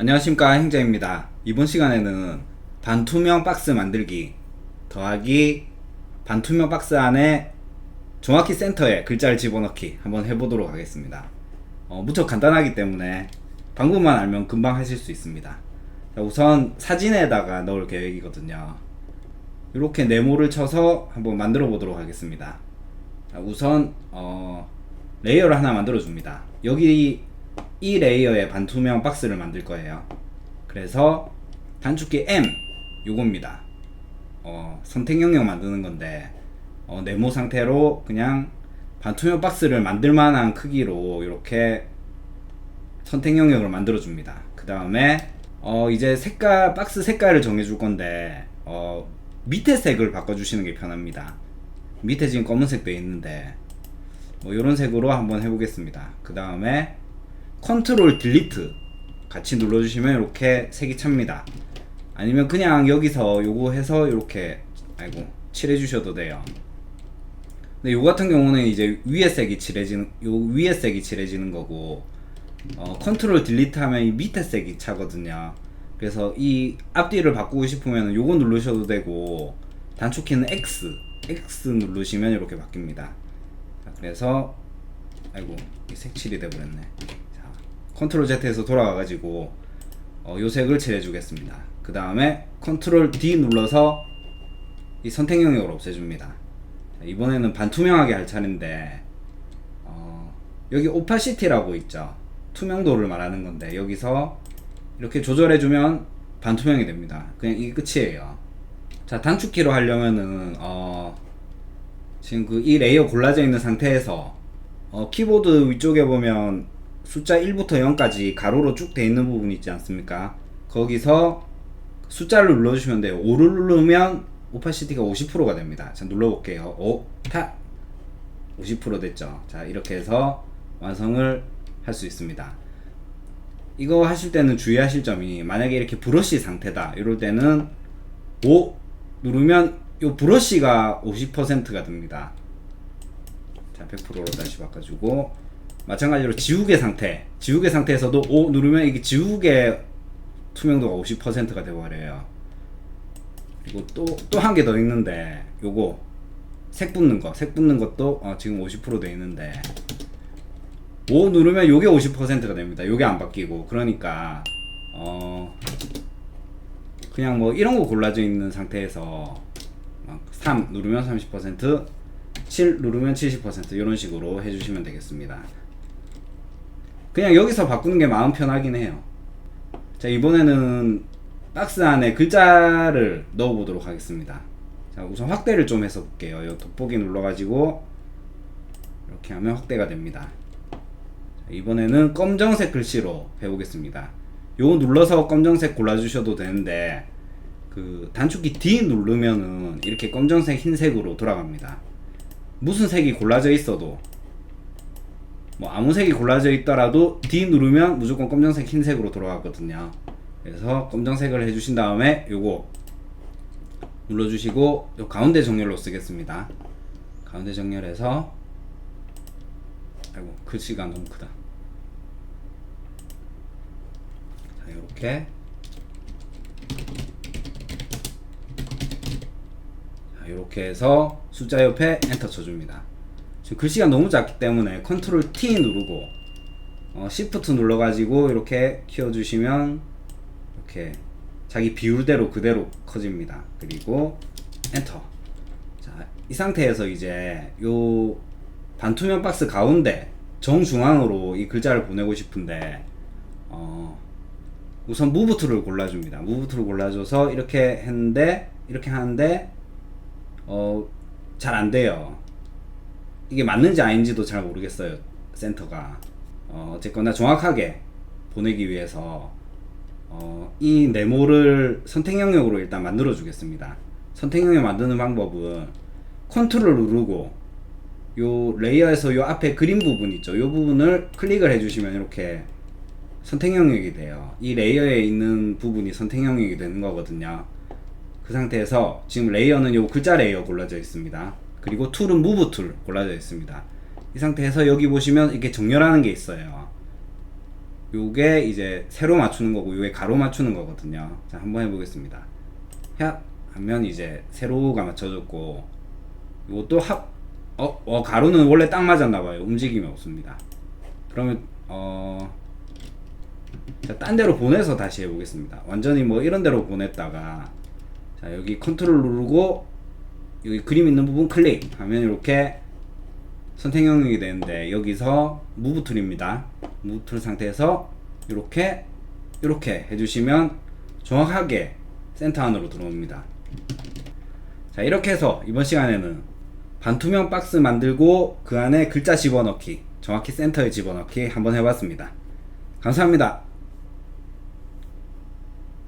안녕하십니까 행자입니다. 이번 시간에는 반투명 박스 만들기 더하기 반투명 박스 안에 정확히 센터에 글자를 집어넣기 한번 해보도록 하겠습니다. 어, 무척 간단하기 때문에 방법만 알면 금방 하실 수 있습니다. 자, 우선 사진에다가 넣을 계획이거든요. 이렇게 네모를 쳐서 한번 만들어 보도록 하겠습니다. 자, 우선 어, 레이어를 하나 만들어 줍니다. 여기 이 레이어에 반투명 박스를 만들 거예요. 그래서 단축키 M 요겁니다. 어, 선택 영역 만드는 건데 어, 네모 상태로 그냥 반투명 박스를 만들 만한 크기로 이렇게 선택 영역을 만들어 줍니다. 그 다음에 어, 이제 색깔 박스 색깔을 정해 줄 건데 어, 밑에 색을 바꿔 주시는 게 편합니다. 밑에 지금 검은색 돼 있는데 뭐 이런 색으로 한번 해보겠습니다. 그 다음에 컨트롤 딜리트 같이 눌러주시면 이렇게 색이 찹니다. 아니면 그냥 여기서 요거 해서 이렇게 아이고 칠해 주셔도 돼요. 근데 요 같은 경우는 이제 위에 색이 칠해지는 요 위에 색이 칠해지는 거고 어, 컨트롤 딜리트 하면 이 밑에 색이 차거든요. 그래서 이 앞뒤를 바꾸고 싶으면 요거 누르셔도 되고 단축키는 X X 누르시면 이렇게 바뀝니다. 자, 그래서 아이고 이 색칠이 돼버렸네. 자, 컨트롤 Z에서 돌아가가지고 어, 요 색을 칠해주겠습니다. 그 다음에 컨트롤 D 눌러서 이 선택 영역을 없애줍니다. 자, 이번에는 반투명하게 할 차례인데 어, 여기 오파시티라고 있죠. 투명도를 말하는 건데 여기서 이렇게 조절해주면 반투명이 됩니다. 그냥 이게 끝이에요. 자 단축키로 하려면은 어, 지금 그 이 레이어 골라져 있는 상태에서 어, 키보드 위쪽에 보면 숫자 1부터 0까지 가로로 쭉 돼 있는 부분 있지 않습니까? 거기서 숫자를 눌러주시면 돼요. 5를 누르면 오파시티가 50%가 됩니다. 자, 눌러볼게요. 5, 타! 50% 됐죠. 자, 이렇게 해서 완성을 할 수 있습니다. 이거 하실 때는 주의하실 점이 만약에 이렇게 브러쉬 상태다. 이럴 때는 5 누르면 요 브러쉬가 50%가 됩니다. 자, 100%로 다시 바꿔주고 마찬가지로 지우개 상태. 지우개 상태에서도 5 누르면 이게 지우개 투명도가 50%가 되어버려요. 그리고 또 또 한 개 더 있는데 요거. 색 붙는 거 색 붙는 것도 어, 지금 50%돼 있는데. 5 누르면 요게 50%가 됩니다. 요게 안 바뀌고. 그러니까 어 그냥 뭐 이런 거 골라져 있는 상태에서 막3 누르면 30%, 7 누르면 70% 이런 식으로 해주시면 되겠습니다. 그냥 여기서 바꾸는 게 마음 편하긴 해요. 자 이번에는 박스 안에 글자를 넣어 보도록 하겠습니다. 자 우선 확대를 좀 해서 볼게요. 이 돋보기 눌러가지고 이렇게 하면 확대가 됩니다. 자, 이번에는 검정색 글씨로 해보겠습니다. 요거 눌러서 검정색 골라주셔도 되는데 그 단축키 D 누르면은 이렇게 검정색 흰색으로 돌아갑니다. 무슨 색이 골라져 있어도 뭐 아무 색이 골라져 있더라도 D 누르면 무조건 검정색 흰색으로 돌아가거든요. 그래서 검정색을 해주신 다음에 요거 눌러주시고 요 가운데 정렬로 쓰겠습니다. 가운데 정렬해서 아이고 글씨가 너무 크다. 자 이렇게 자, 이렇게 해서 숫자 옆에 엔터 쳐줍니다. 지금 글씨가 너무 작기 때문에 컨트롤 T 누르고 어, Shift 눌러가지고 이렇게 키워주시면 이렇게 자기 비율대로 그대로 커집니다. 그리고 엔터. 자, 이 상태에서 이제 요 반투명 박스 가운데 정중앙으로 이 글자를 보내고 싶은데 어, 우선 무브 툴을 골라줍니다. 무브 툴을 골라줘서 이렇게 했는데 이렇게 하는데 어, 잘 안 돼요. 이게 맞는지 아닌지도 잘 모르겠어요. 센터가. 어, 어쨌거나 정확하게 보내기 위해서 어, 이 네모를 선택 영역으로 일단 만들어 주겠습니다. 선택 영역 만드는 방법은 컨트롤 누르고 요 레이어에서 요 앞에 그림 부분 있죠. 요 부분을 클릭을 해주시면 이렇게 선택 영역이 돼요. 이 레이어에 있는 부분이 선택 영역이 되는 거거든요. 그 상태에서 지금 레이어는 요 글자 레이어 골라져 있습니다. 그리고 툴은 무브 툴 골라져 있습니다. 이 상태에서 여기 보시면 이렇게 정렬하는 게 있어요. 요게 이제 세로 맞추는 거고 요게 가로 맞추는 거거든요. 자, 한번 해보겠습니다. 야 하면 이제 세로가 맞춰졌고 요것도 합 어, 어 가로는 원래 딱 맞았나 봐요. 움직임이 없습니다. 그러면 어 자, 딴 데로 보내서 다시 해보겠습니다. 완전히 뭐 이런 데로 보냈다가 자, 여기 컨트롤 누르고 여기 그림 있는 부분 클릭 하면 이렇게 선택 영역이 되는데 여기서 무브 툴입니다. 무브 툴 상태에서 이렇게 이렇게 해주시면 정확하게 센터 안으로 들어옵니다. 자 이렇게 해서 이번 시간에는 반투명 박스 만들고 그 안에 글자 집어넣기 정확히 센터에 집어넣기 한번 해봤습니다. 감사합니다.